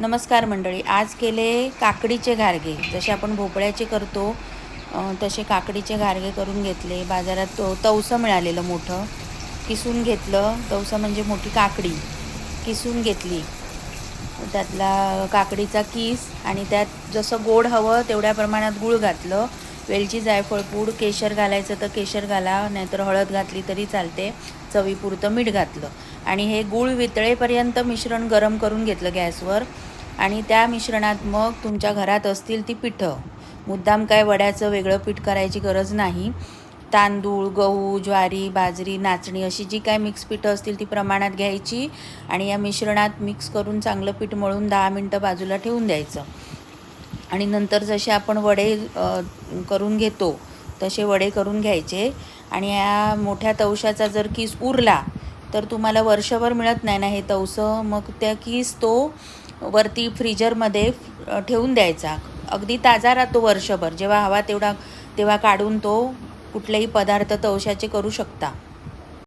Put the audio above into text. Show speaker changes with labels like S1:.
S1: नमस्कार मंडळी. आज केले काकडीचे घारगे जसे आपण भोपळ्याचे करतो तसे काकडीचे घारगे करून घेतले. बाजारात तो तवसं मिळालेलं मोठं. किसून घेतलं. तवसं म्हणजे मोठी काकडी. किसून घेतली. त्यातला काकडीचा किस आणि त्यात जसं गोड हवं तेवढ्या प्रमाणात गूळ घातलं. वेलची जायफळ पूड केशर घालायचं तर केशर घाला. नाहीतर हळद घातली तरी चालते. चवीपुरतं मीठ घातलं. आणि हे गूळ वितळेपर्यंत मिश्रण गरम करून घेतलं गॅसवर. आणि त्या मिश्रणात मग तुमच्या घरात असतील ती पिठं. मुद्दाम काय वड्याचं वेगळं पीठ करायची गरज नाही. तांदूळ गहू ज्वारी बाजरी नाचणी अशी जी काय मिक्स पिठं असतील ती प्रमाणात घ्यायची आणि या मिश्रणात मिक्स करून चांगलं पीठ मळून दहा मिनटं बाजूला ठेवून द्यायचं. आणि नंतर जसे आपण वडे करून घेतो तसे वडे करून घ्यायचे. आणि या मोठ्या तवशाचा जर किस उरला तर तुम्हाला वर्षभर मिळत नाही ना हे तवसं. मग त्या कीस तो वरती फ्रीजरमध्ये ठेवून द्यायचा. अगदी ताजा राहतो वर्षभर. जेव्हा हवा तेवढा तेव्हा काढून तो कुठलेही पदार्थ तवशाचे करू शकता.